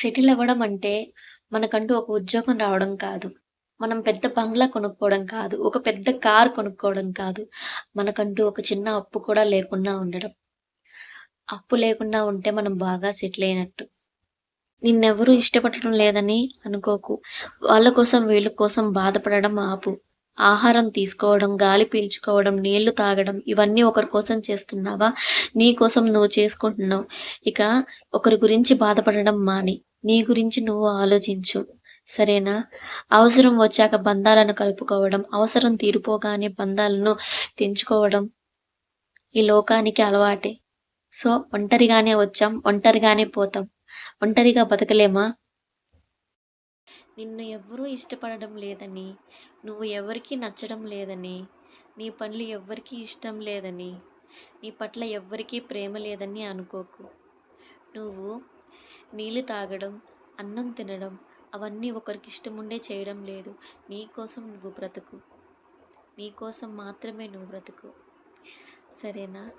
Settle అవ్వడం అంటే మనకంటూ ఒక ఉద్యోగం రావడం కాదు. మనం పెద్ద బంగ్లా కొనుక్కోవడం కాదు. ఒక పెద్ద కార్ కొనుక్కోవడం కాదు. మనకంటూ ఒక చిన్న అప్పు కూడా లేకుండా ఉండడం. అప్పు లేకుండా ఉంటే మనం బాగా సెటిల్ అయినట్టు. నిన్నెవరూ ఇష్టపడటం లేదని అనుకోకు. వాళ్ళ కోసం, వీళ్ళ కోసం బాధపడడం ఆపు. ఆహారం తీసుకోవడం, గాలి పీల్చుకోవడం, నీళ్ళు తాగడం ఇవన్నీ ఒకరి కోసం చేస్తున్నావా? నీ కోసం నువ్వు చేసుకుంటున్నావు. ఇక ఒకరి గురించి బాధపడడం మాని. నీ గురించి నువ్వు ఆలోచించు. సరేనా? అవసరం వచ్చాక బంధాలను కలుపుకోవడం, అవసరం తీరిపోగానే బంధాలను తెంచుకోవడం ఈ లోకానికి అలవాటే. సో, ఒంటరిగానే వచ్చాం. ఒంటరిగానే పోతాం. ఒంటరిగా బతకలేమా? నిన్ను ఎవ్వరూ ఇష్టపడడం లేదని, నువ్వు ఎవరికీ నచ్చడం లేదని, నీ పనులు ఎవ్వరికీ ఇష్టం లేదని, నీ పట్ల ఎవ్వరికీ ప్రేమ లేదని అనుకోకు. నువ్వు నీళ్ళు తాగడం, అన్నం తినడం అవన్నీ ఒకరికి ఇష్టముండే చేయడం లేదు. నీకోసం నువ్వు బ్రతుకు. నీకోసం మాత్రమే నువ్వు బ్రతుకు. సరేనా?